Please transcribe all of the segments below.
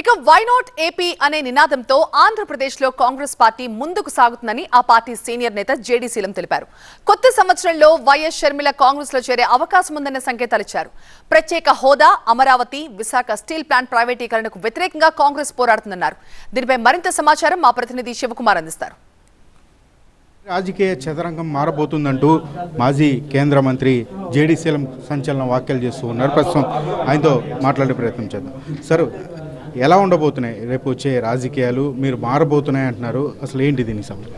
ఇక why not AP అనే నినాదంతో ఆంధ్రప్రదేశ్లో కాంగ్రెస్ పార్టీ ముందుకు సాగుతుందని ఆ పార్టీ సీనియర్ నేత జేడీ శీలం తెలిపారు. కొత్త సంవత్సరంలో వైఎస్ షర్మిల కాంగ్రెస్లో చేరే అవకాశం ఉందన్న సంకేతాలిచ్చారు ప్రత్యేక హోదా అమరావతి విశాఖ స్టీల్ ప్లాంట్ ప్రైవేటీకరణకు వ్యతిరేకంగా కాంగ్రెస్ పోరాడుతుందన్నారు. దీనిపై మరింత సమాచారం మా ప్రతినిధి శివకుమార్ అందిస్తారు. రాజకీయ చదరంగం మారబోతుందంటూ మాజీ కేంద్ర మంత్రి జేడీ శీలం సంచలన వ్యాఖ్యలు చేస్తూ ఉన్నారు. ప్రస్తుతం ఆయనతో మాట్లాడే ప్రయత్నం చేద్దాం. సార్ ఎలా ఉండబోతున్నాయి? రేపు వచ్చే రాజకీయాలు మీరు మారబోతున్నాయి అంటున్నారు. అసలు ఏంటి దీనికి సంబంధం?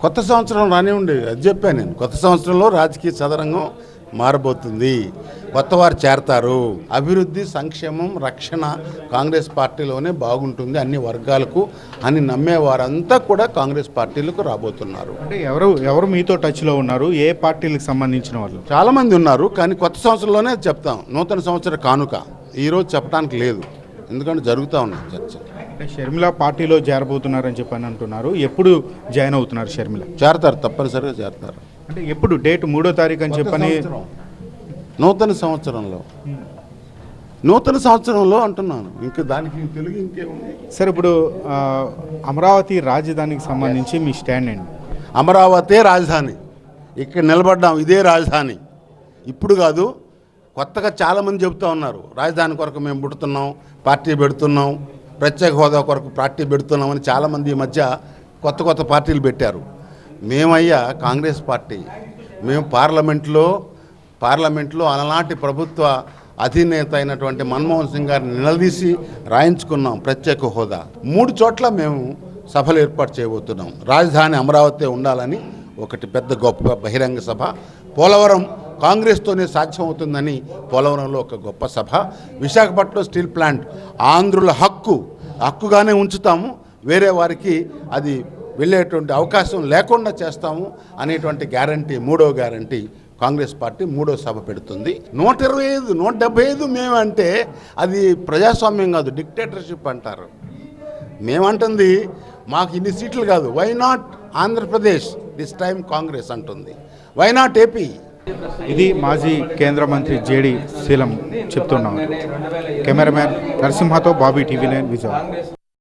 కొత్త సంవత్సరం రానివ్వండి అది చెప్పాను నేను. కొత్త సంవత్సరంలో రాజకీయ చదరంగం మారబోతుంది. కొత్త వారు చేరతారు. అభివృద్ధి సంక్షేమం రక్షణ కాంగ్రెస్ పార్టీలోనే బాగుంటుంది అన్ని వర్గాలకు అని నమ్మే వారంతా కూడా కాంగ్రెస్ పార్టీలకు రాబోతున్నారు. అంటే ఎవరు ఎవరు మీతో టచ్లో ఉన్నారు? ఏ పార్టీలకు సంబంధించిన వాళ్ళు? చాలామంది ఉన్నారు కానీ కొత్త సంవత్సరంలోనే చెప్తాం. నూతన సంవత్సర కానుక. ఈరోజు చెప్పడానికి లేదు. ఎందుకంటే జరుగుతూ ఉన్నాయి చర్చ. అంటే షర్మిల పార్టీలో చేరబోతున్నారని చెప్పని అంటున్నారు. ఎప్పుడు జాయిన్ అవుతున్నారు షర్మిల? చేరతారు తప్పనిసరిగా చేరతారు అంటే ఎప్పుడు? డేట్ మూడో తారీఖు అని చెప్పని నూతన సంవత్సరంలో. నూతన సంవత్సరంలో అంటున్నాను. ఇంకా దానికి తెలుగు ఇంకేముంది? సార్ ఇప్పుడు అమరావతి రాజధానికి సంబంధించి మీ స్టాండ్ ఏంటి? అమరావతే రాజధాని. ఇక్కడ నిలబడ్డాం ఇదే రాజధాని. ఇప్పుడు కాదు కొత్తగా చాలామంది చెబుతూ ఉన్నారు రాజధాని కొరకు మేము పుడుతున్నాం పార్టీ పెడుతున్నాం ప్రత్యేక హోదా కొరకు పార్టీ పెడుతున్నామని చాలామంది ఈ మధ్య కొత్త కొత్త పార్టీలు పెట్టారు. మేమయ్యా కాంగ్రెస్ పార్టీ మేము పార్లమెంట్లో పార్లమెంట్లో అలనాటి ప్రభుత్వ అధినేత అయినటువంటి మన్మోహన్ సింగ్ గారిని నిలదీసి రాయించుకున్నాం ప్రత్యేక హోదా. మూడు చోట్ల మేము సభలు ఏర్పాటు చేయబోతున్నాం. రాజధాని అమరావతి ఉండాలని ఒకటి పెద్ద గొప్ప బహిరంగ సభ. పోలవరం కాంగ్రెస్తోనే సాధ్యమవుతుందని పోలవరంలో ఒక గొప్ప సభ. విశాఖపట్నం స్టీల్ ప్లాంట్ ఆంధ్రుల హక్కు హక్కుగానే ఉంచుతాము. వేరే వారికి అది వెళ్ళేటువంటి అవకాశం లేకుండా చేస్తాము అనేటువంటి గ్యారంటీ మూడో గ్యారంటీ కాంగ్రెస్ పార్టీ మూడో సభ పెడుతుంది. నూట ఇరవై ఐదు నూట డెబ్బై ఐదు మేమంటే అది ప్రజాస్వామ్యం కాదు డిక్టేటర్షిప్ అంటారు. మేమంటుంది మాకు ఇన్ని సీట్లు కాదు. Why not Andhra Pradesh this time Congress అంటుంది. వై నాట్ ఏపీ ఇది మాజీ కేంద్ర మంత్రి జేడీ శీలం చెప్తున్నాం. కెమెరామ్యాన్ నరసింహతో బాబీ టీవీ నైన్ విజయవాడ